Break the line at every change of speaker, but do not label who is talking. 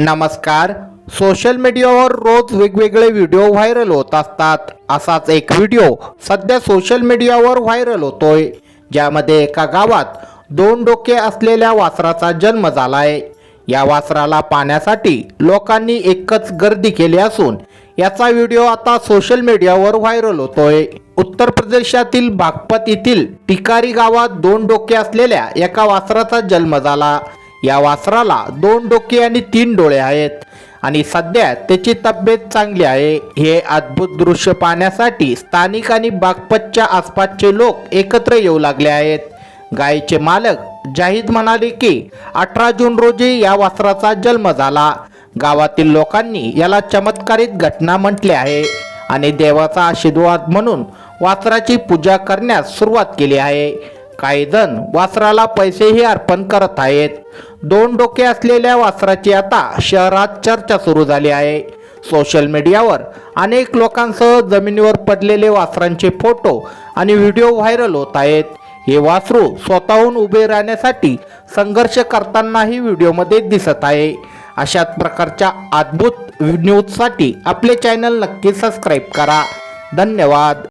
नमस्कार. सोशल मीडियावर रोज वेगवेगळे व्हिडिओ व्हायरल होत असतात. असाच एक व्हिडिओ सध्या सोशल मीडियावर व्हायरल होतोय. ज्यामध्ये एका गावात दोन डोके असलेल्या वासराचा जन्म झालाय. या वासराला पाण्यासाठी लोकांनी एकच गर्दी केली असून याचा व्हिडिओ आता सोशल मीडियावर व्हायरल होतोय. उत्तर प्रदेशातील बागपत येथील टिकारी गावात दोन डोके असलेल्या एका वासराचा जन्म झाला. या वासराला दोन डोके आणि तीन डोळे आहेत. आणि सध्या त्याची तब्येत चांगली आहे. हे अद्भुत दृश्य पाहण्यासाठी स्थानिक आणि बागपतच्या आसपासचे लोक एकत्र येऊ लागले आहेत. गायीचे मालक जाहीद म्हणाले की अठरा जून रोजी या वासराचा जन्म झाला. गावातील लोकांनी याला चमत्कारित घटना म्हटले आहे. आणि देवाचा आशीर्वाद म्हणून वासराची पूजा करण्यास सुरुवात केली आहे. काही जण वासराला पैसेही अर्पण करत आहेत. दोन डोके असलेल्या वासराची आता शहरात चर्चा सुरू झाली आहे. सोशल मीडियावर अनेक लोकांसह जमिनीवर पडलेले वासरांचे फोटो आणि व्हिडिओ व्हायरल होत आहेत. हे वासरू स्वतःहून उभे राहण्यासाठी संघर्ष करतानाही व्हिडिओमध्ये दिसत आहे. अशाच प्रकारच्या अद्भुत न्यूजसाठी आपले चॅनल नक्की सबस्क्राईब करा. धन्यवाद.